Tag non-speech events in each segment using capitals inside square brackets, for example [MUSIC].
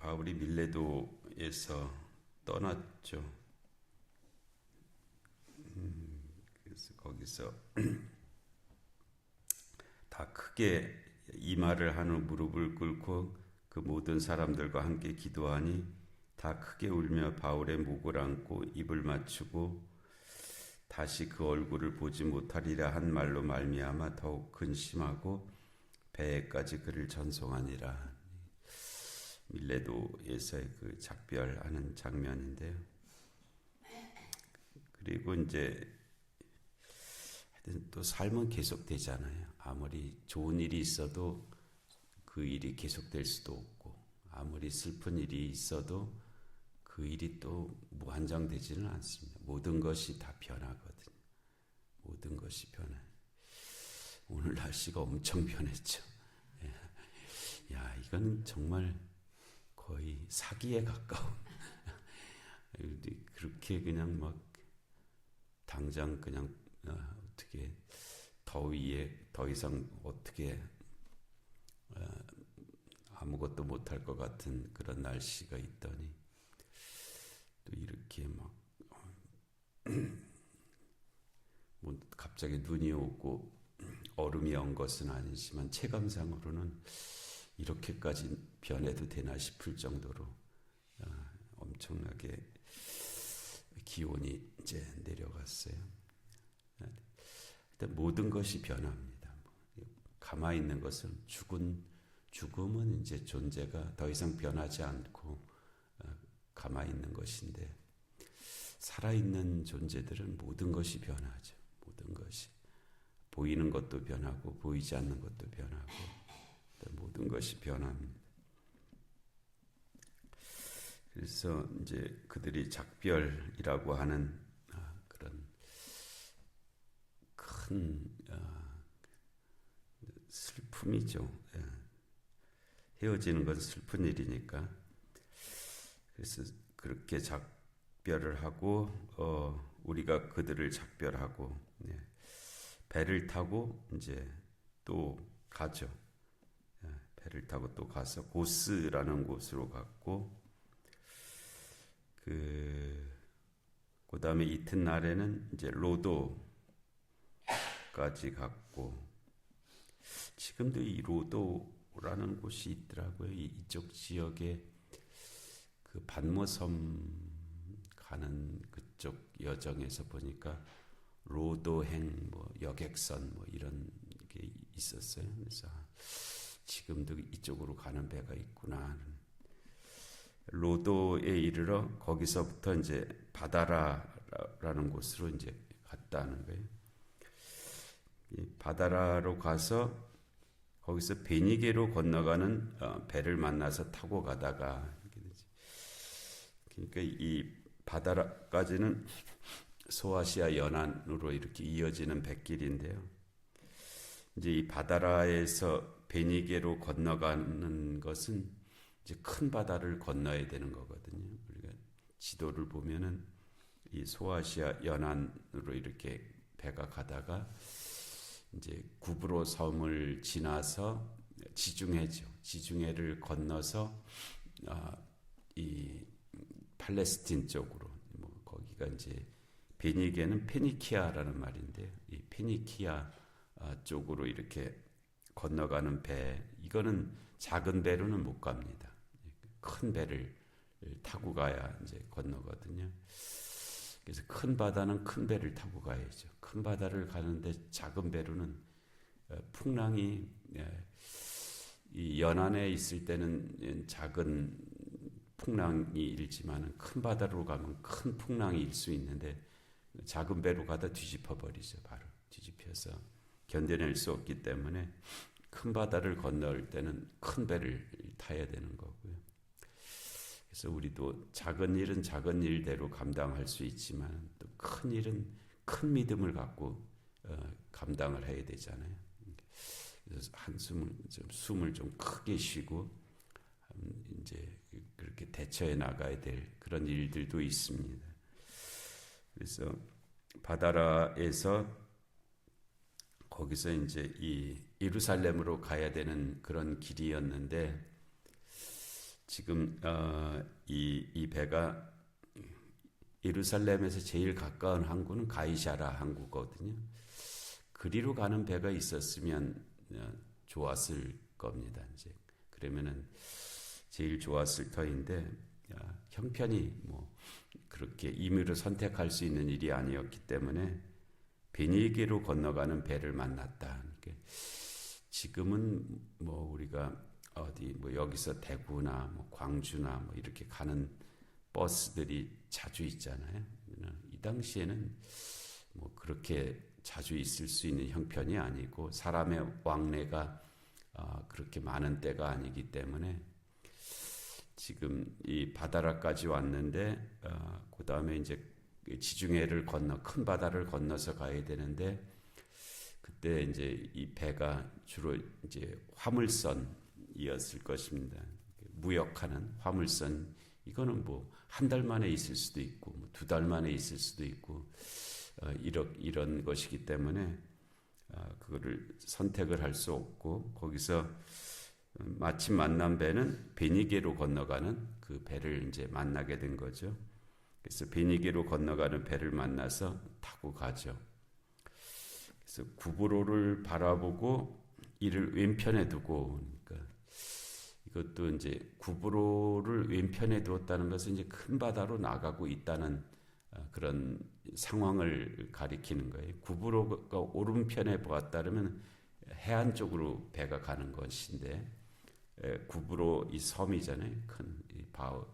바울이 밀레도에서 떠났죠. 음, 그래서 거기서 [CLEARS THROAT] 다 크게 이 말을 한 후 무릎을 꿇고 그 모든 사람들과 함께 기도하니 다 크게 울며 바울의 목을 안고 입을 맞추고 다시 그 얼굴을 보지 못하리라 한 말로 말미암아 더욱 근심하고 배에까지 그를 전송하니라. 밀레도에서의 그 작별하는 장면인데요. 그리고 이제 또 삶은 계속되잖아요. 아무리 좋은 일이 있어도 그 일이 계속될 수도 없고, 아무리 슬픈 일이 있어도 그 일이 또 무한정되지는 않습니다. 모든 것이 다 변하거든요. 모든 것이 변해. 오늘 날씨가 엄청 변했죠. 예. 야, 이건 정말 거의 사기에 가까운. [LAUGHS] 그렇게 그냥 막 당장 그냥 어, 어떻게 더위에 더 이상 어떻게 어, 아무것도 못할 것 같은 그런 날씨가 있더니 또 이렇게 막 [CLEARS THROAT] 뭐 갑자기 눈이 오고 얼음이 온 것은 아니지만 체감상으로는 이렇게까지 변해도 되나 싶을 정도로 어, 엄청나게 기온이 이제 내려갔어요. 일단 모든 것이 변합니다. 가만히 있는 것은 죽은 죽음은 이제 존재가 더 이상 변하지 않고 어, 가만히 있는 것인데 살아있는 존재들은 모든 것이 변하죠. 모든 것이 보이는 것도 변하고 보이지 않는 것도 변하고 모든 것이 변합니다. 그래서 이제 그들이 작별이라고 하는 아, 그런 큰 아, 슬픔이죠. 예. 헤어지는 건 슬픈 일이니까. 그래서 그렇게 작별을 하고 어, 우리가 그들을 작별하고 네. 배를 타고 이제 또 가죠. 예, 배를 타고 또 가서 고스라는 곳으로 갔고 그 그다음에 이튿날에는 이제 로도까지 갔고 지금도 이 로도라는 곳이 있더라고요. 이쪽 지역에 그 반모섬 가는 그쪽 여정에서 보니까 로도행 뭐 여객선 뭐 이런 게 있었어요. 그래서 지금도 이쪽으로 가는 배가 있구나. 로도에 이르러 거기서부터 이제 바다라라는 곳으로 이제 갔다는 거예요. 바다라로 가서 거기서 베니게로 건너가는 어, 배를 만나서 타고 가다가 그러니까 이 바다라까지는 소아시아 연안으로 이렇게 이어지는 백길인데요. 이제 이 바다라에서 베니게로 건너가는 것은 이제 큰 바다를 건너야 되는 거거든요. 우리가 지도를 보면은 이 소아시아 연안으로 이렇게 배가 가다가 이제 구브로 섬을 지나서 지중해죠. 지중해를 건너서 아, 이 팔레스틴 쪽으로 뭐 거기가 이제 베니게는 페니키아라는 말인데 이 페니키아 아, 쪽으로 이렇게 건너가는 배 이거는 작은 배로는 못 갑니다. 큰 배를 타고 가야 이제 건너거든요. 그래서 큰 바다는 큰 배를 타고 가야죠. 큰 바다를 가는데 작은 배로는 어, 풍랑이 예, 이 연안에 있을 때는 작은 풍랑이 일지만 큰 바다로 가면 큰 풍랑이 일 수 있는데 작은 배로 가다 뒤집어 버리죠. 바로 뒤집혀서 견뎌낼 수 없기 때문에 큰 바다를 건널 때는 큰 배를 타야 되는 거고요. 그래서 우리도 작은 일은 작은 일대로 감당할 수 있지만 또 큰 일은 큰 믿음을 갖고 어, 감당을 해야 되잖아요. 그래서 한숨을 좀 숨을 좀 크게 쉬고 음, 이제 그렇게 대처해 나가야 될 그런 일들도 있습니다. 그래서 바다라에서 거기서 이제 이 예루살렘으로 가야 되는 그런 길이었는데 지금 어, 이, 이 배가 예루살렘에서 제일 가까운 항구는 가이샤라 항구거든요. 그리로 가는 배가 있었으면 어, 좋았을 겁니다. 이제 그러면은 제일 좋았을 터인데 야, 형편이 뭐 그렇게 임의로 선택할 수 있는 일이 아니었기 때문에 베니게로 건너가는 배를 만났다. 그러니까 지금은 뭐 우리가 어디 뭐 여기서 대구나 뭐 광주나 뭐 이렇게 가는 버스들이 자주 있잖아요. 이 당시에는 뭐 그렇게 자주 있을 수 있는 형편이 아니고 사람의 왕래가 어, 그렇게 많은 때가 아니기 때문에 지금 이 바다라까지 왔는데 어, 그 다음에 이제 지중해를 건너 큰 바다를 건너서 가야 되는데 그때 이제 이 배가 주로 이제 화물선이었을 것입니다. 무역하는 화물선 이거는 뭐 한 달 만에 있을 수도 있고 뭐 두달 만에 있을 수도 있고 어, 이런 이런 것이기 때문에 어, 그거를 선택을 할 수 없고 거기서 마침 만난 배는 베니게로 건너가는 그 배를 이제 만나게 된 거죠. 그래서 베니게로 건너가는 배를 만나서 타고 가죠. 그래서 구브로를 바라보고 이를 왼편에 두고 그러니까 이것도 이제 구브로를 왼편에 두었다는 것은 이제 큰 바다로 나가고 있다는 어, 그런 상황을 가리키는 거예요. 구브로가 오른편에 보았다면 해안 쪽으로 배가 가는 것인데 구브로 이 섬이잖아요. 큰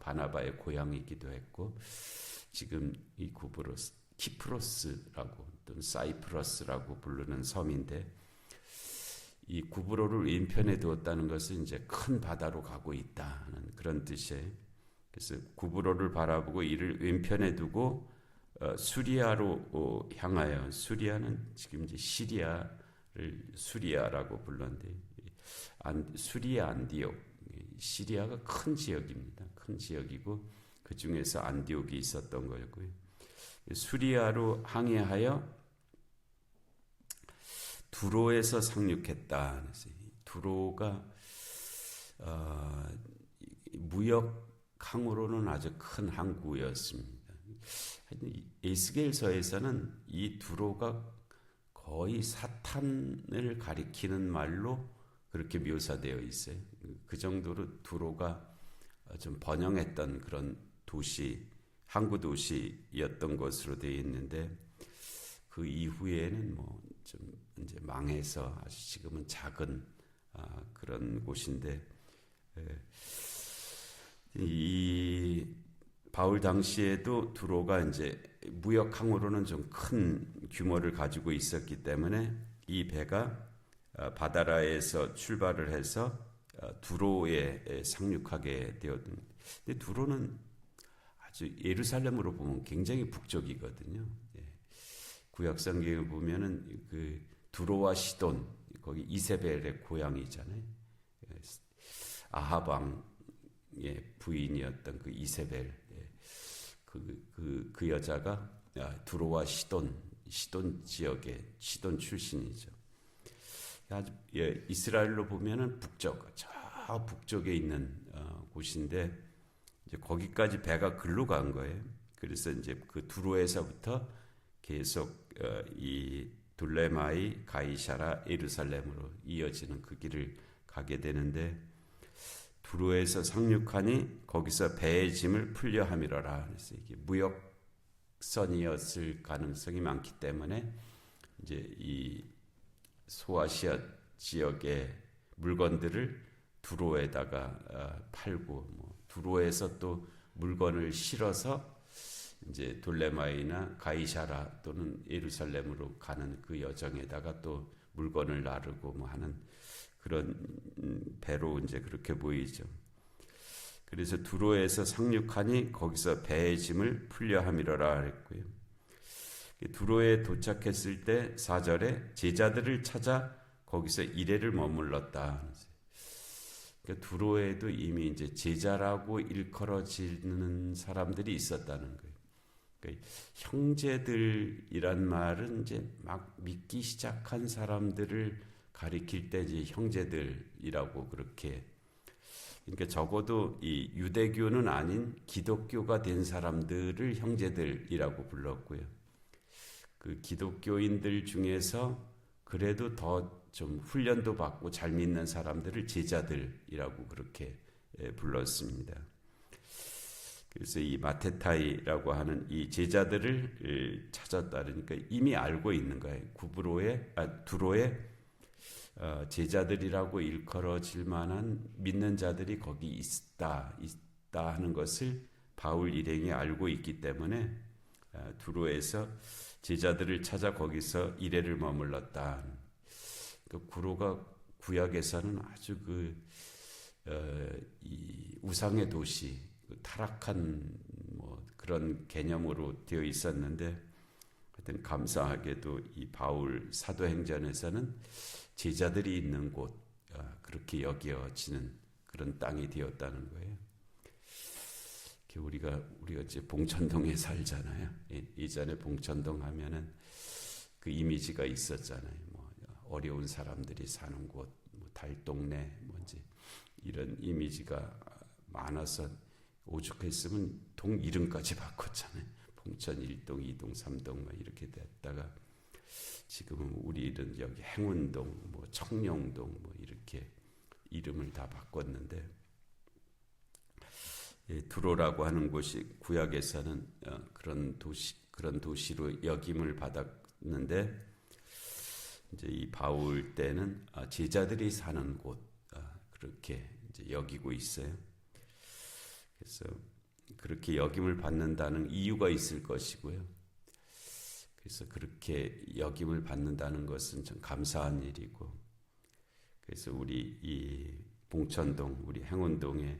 바나바의 고향이기도 했고 지금 이 구브로스 키프로스라고 또는 사이프러스라고 부르는 섬인데 이 구브로를 왼편에 두었다는 것은 이제 큰 바다로 가고 있다는 그런 뜻이에요. 그래서 구브로를 바라보고 이를 왼편에 두고 어, 수리아로 어, 향하여 수리아는 지금 이제 시리아를 수리아라고 불렀는데 안, 수리아 안디옥 시리아가 큰 지역입니다. 큰 지역이고 그 중에서 안디옥이 있었던 거였고요. 수리아로 항해하여 두로에서 상륙했다. 두로가 어, 무역 항으로는 아주 큰 항구였습니다. 에스겔서에서는 이 두로가 거의 사탄을 가리키는 말로 그렇게 묘사되어 있어요. 그 정도로 두로가 좀 번영했던 그런 도시, 항구 도시였던 것으로 되어 있는데 그 이후에는 뭐 좀 이제 망해서 아주 지금은 작은 아, 그런 곳인데 예. 이 바울 당시에도 두로가 이제 무역 항으로는 좀 큰 규모를 가지고 있었기 때문에 이 배가 어, 바다라에서 출발을 해서 어, 두로에 상륙하게 되었던. 근데 두로는 예루살렘으로 보면 굉장히 북쪽이거든요. 예. 구약 성경을 보면은 그 두로와 시돈 거기 이세벨의 고향이잖아요. 예. 아하방의 부인이었던 그 이세벨 그, 그, 그 여자가 두로와 시돈, 시돈 지역의 시돈 출신이죠. 아주 예, 이스라엘로 보면은 북쪽, 저 북쪽에 있는 어, 곳인데 이제 거기까지 배가 글로 간 거예요. 그래서 이제 그 두로에서부터 계속 어, 이 둘레마이, 가이샤라, 예루살렘으로 이어지는 그 길을 가게 되는데 두로에서 상륙하니 거기서 배의 짐을 풀려 함이라라. 그래서 이게 무역선이었을 가능성이 많기 때문에 이제 이 소아시아 지역의 물건들을 두로에다가 어, 팔고 뭐 두로에서 또 물건을 실어서 이제 돌레마이나 가이샤라 또는 예루살렘으로 가는 그 여정에다가 또 물건을 나르고 뭐 하는 그런 음, 배로 이제 그렇게 보이죠. 그래서 두로에서 상륙하니 거기서 배의 짐을 풀려 함이러라 그랬고요. 두로에 도착했을 때 4절에 제자들을 찾아 거기서 이래를 머물렀다. 그러니까 두로에도 이미 이제 제자라고 일컬어지는 사람들이 있었다는 거예요. 그러니까 형제들이란 말은 이제 막 믿기 시작한 사람들을 가리킬 때 이제 형제들이라고 그렇게 그러니까 적어도 이 유대교는 아닌 기독교가 된 사람들을 형제들이라고 불렀고요. 그 기독교인들 중에서 그래도 더 좀 훈련도 받고 잘 믿는 사람들을 제자들이라고 그렇게 예, 불렀습니다. 그래서 이 마테타이라고 하는 이 제자들을 찾았다 그러니까 이미 알고 있는 거예요. 구브로의 아, 두로의 어, 제자들이라고 일컬어질 만한 믿는 자들이 거기 있다 있다 하는 것을 바울 일행이 알고 있기 때문에 어, 두로에서 제자들을 찾아 거기서 이래를 머물렀다. 그 구로가 구약에서는 아주 그 어, 이 우상의 도시, 그 타락한 뭐 그런 개념으로 되어 있었는데, 하여튼 감사하게도 이 바울 사도행전에서는 제자들이 있는 곳 아, 그렇게 여겨지는 그런 땅이 되었다는 거예요. 우리가 우리가 이제 봉천동에 살잖아요. 이전에 봉천동 하면은 그 이미지가 있었잖아요. 뭐 어려운 사람들이 사는 곳, 뭐 달동네, 뭔지 이런 이미지가 많아서 오죽했으면 동 이름까지 바꿨잖아요. 봉천 1동, 2동, 3동 막 이렇게 됐다가 지금은 우리는 여기 행운동, 뭐 청룡동 뭐 이렇게 이름을 다 바꿨는데 예, 두로라고 하는 곳이 구약에서는 어, 그런 도시 그런 도시로 역임을 받았는데 이제 이 바울 때는 아, 제자들이 사는 곳 아, 그렇게 이제 여기고 있어요. 그래서 그렇게 역임을 받는다는 이유가 있을 것이고요. 그래서 그렇게 역임을 받는다는 것은 참 감사한 일이고, 그래서 우리 이 봉천동, 우리 행운동에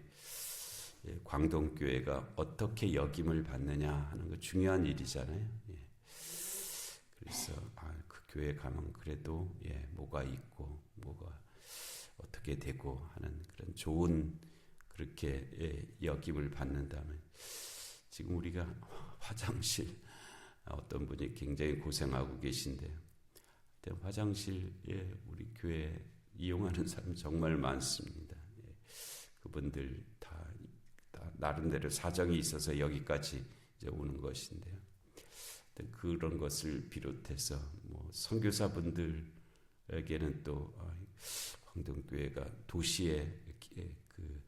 예, 광동교회가 어떻게 역임을 받느냐 하는 거 중요한 일이잖아요. 예. 그래서 아, 그 교회 가면 그래도 예, 뭐가 있고 뭐가 어떻게 되고 하는 그런 좋은 그렇게 예, 역임을 받는다면 지금 우리가 화장실 어떤 분이 굉장히 고생하고 계신데요. 화장실에 우리 교회 이용하는 사람 정말 많습니다. 예, 그분들 다, 다, 나름대로 사정이 있어서 여기까지 이제 오는 것인데요. 그런 것을 비롯해서 뭐 선교사분들에게는 또 아, 광동교회가 도시에 그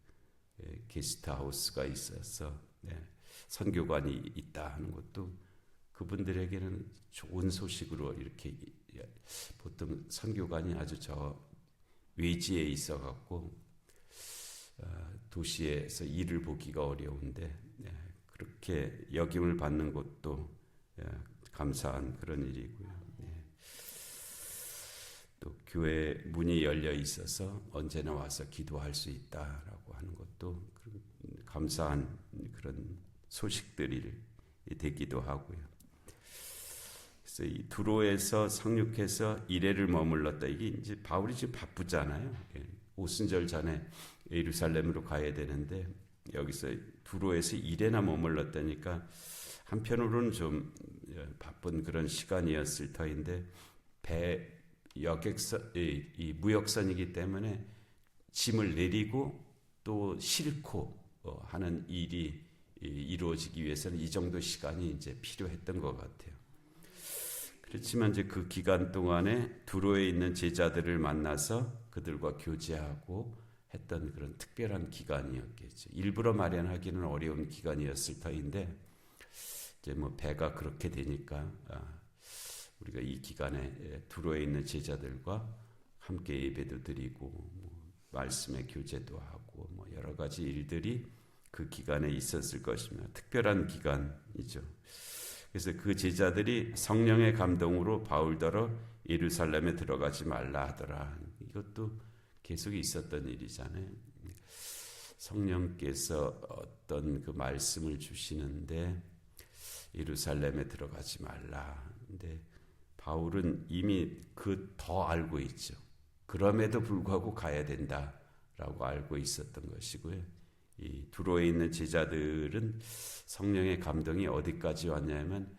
게스트하우스가 있어서 네, 선교관이 있다 하는 것도 그분들에게는 좋은 소식으로 이렇게 보통 선교관이 아주 저 외지에 있어 갖고 어, 도시에서 일을 보기가 어려운데 네, 그렇게 역임을 받는 것도 예, 감사한 그런 일이고요. 네. 또 교회 문이 열려 있어서 언제나 와서 기도할 수 있다라고 하는 것도 감사한 그런 소식들이 되기도 하고요. 그래서 이 두로에서 상륙해서 이래를 머물렀다. 이게 이제 바울이 지금 바쁘잖아요. 예, 오순절 전에 예루살렘으로 가야 되는데 여기서 두로에서 이래나 머물렀다니까 한편으로는 좀 예, 바쁜 그런 시간이었을 터인데 배 여객선 이, 이 무역선이기 때문에 짐을 내리고 또 싣고 어, 하는 일이 이루어지기 위해서는 이 정도 시간이 이제 필요했던 것 같아요. 그렇지만 이제 그 기간 동안에 두로에 있는 제자들을 만나서 그들과 교제하고 했던 그런 특별한 기간이었겠죠. 일부러 마련하기는 어려운 기간이었을 터인데 이제 뭐 배가 그렇게 되니까 아, 우리가 이 기간에 예, 두로에 있는 제자들과 함께 예배도 드리고 뭐 말씀의 교제도 하고 뭐 여러 가지 일들이 그 기간에 있었을 것이며 특별한 기간이죠. 그래서 그 제자들이 성령의 감동으로 바울더러 예루살렘에 들어가지 말라 하더라. 이것도 계속 있었던 일이잖아요. 성령께서 어떤 그 말씀을 주시는데 예루살렘에 들어가지 말라. 근데 바울은 이미 그 더 알고 있죠. 그럼에도 불구하고 가야 된다라고 알고 있었던 것이고요. 이 두로에 있는 제자들은 성령의 감동이 어디까지 왔냐면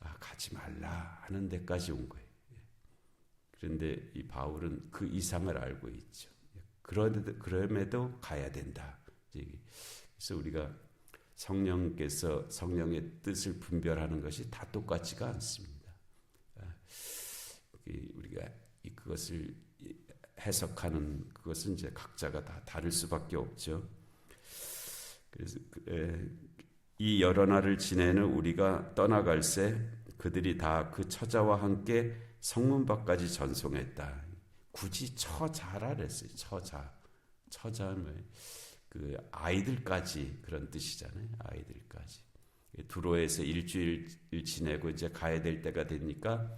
아, 가지 말라 하는 데까지 온 거예요. 예. 그런데 이 바울은 그 이상을 알고 있죠. 그럼에도, 그럼에도 가야 된다. 그래서 우리가 성령께서 성령의 뜻을 분별하는 것이 다 똑같지가 않습니다. 아, 우리가 그것을 해석하는 그것은 이제 각자가 다 다를 수밖에 없죠. 그래서 이 여러 날을 지내는 우리가 떠나갈새 그들이 다 그 처자와 함께 성문 밖까지 전송했다. 굳이 처자라 그랬어요. 처자. 처자는 그 아이들까지 그런 뜻이잖아요. 아이들까지. 두로에서 일주일 지내고 이제 가야 될 때가 되니까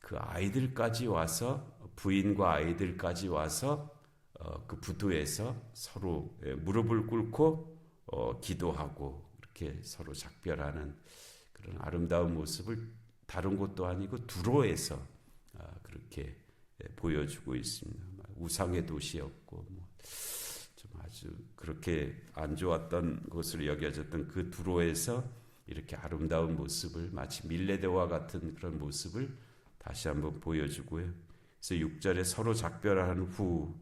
그 아이들까지 와서 부인과 아이들까지 와서 어, 그 부두에서 서로 예, 무릎을 꿇고 어, 기도하고 이렇게 서로 작별하는 그런 아름다운 모습을 다른 곳도 아니고 두로에서 아, 그렇게 예, 보여주고 있습니다. 우상의 도시였고 뭐좀 아주 그렇게 안 좋았던 것으로 여겨졌던 그 두로에서 이렇게 아름다운 모습을 마치 밀레대와 같은 그런 모습을 다시 한번 보여주고요. 그래서 6절에 서로 작별한 후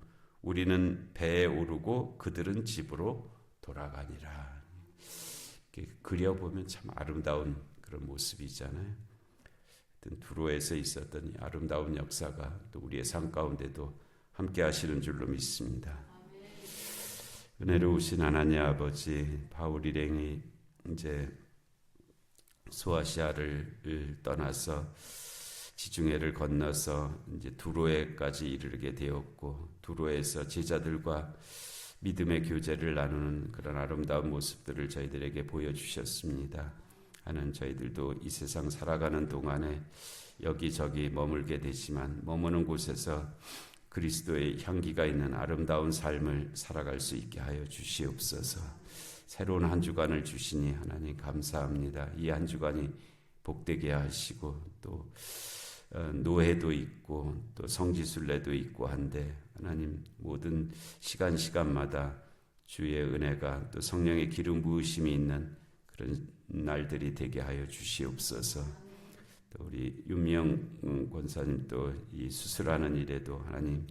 우리는 배에 오르고 그들은 집으로 돌아가니라. 그려보면 참 아름다운 그런 모습이잖아요. 두로에서 있었던 아름다운 역사가 또 우리의 삶 가운데도 함께 하시는 줄로 믿습니다. 은혜로우신 하나님 아버지 바울 일행이 이제 소아시아를 떠나서 지중해를 건너서 이제 두로에까지 이르게 되었고 두로에서 제자들과 믿음의 교제를 나누는 그런 아름다운 모습들을 저희들에게 보여주셨습니다. 하는 저희들도 이 세상 살아가는 동안에 여기저기 머물게 되지만 머무는 곳에서 그리스도의 향기가 있는 아름다운 삶을 살아갈 수 있게 하여 주시옵소서. 새로운 한 주간을 주시니 하나님 감사합니다. 이 한 주간이 복되게 하시고 또 어, 노예도 있고 또 성지순례도 있고 한데 하나님 모든 시간 시간마다 주의 은혜가 또 성령의 기름 부으심이 있는 그런 날들이 되게 하여 주시옵소서. 윤명 권사님 또 이 수술하는 일에도 하나님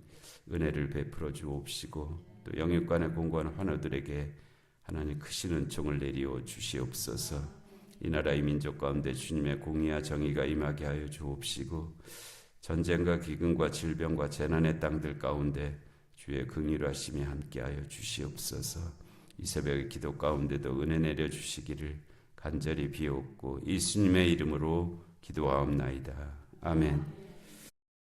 은혜를 베풀어 주옵시고 또 영육간에 공부하는 환우들에게 하나님 크신 은총을 내리어 주시옵소서. 이 나라의 민족 가운데 주님의 공의와 정의가 임하게 하여 주옵시고 전쟁과 기근과 질병과 재난의 땅들 가운데 주의 긍휼하심이 함께하여 주시옵소서. 이 새벽의 기도 가운데도 은혜 내려 주시기를 간절히 비옵고 예수님의 이름으로 기도하옵나이다. 아멘.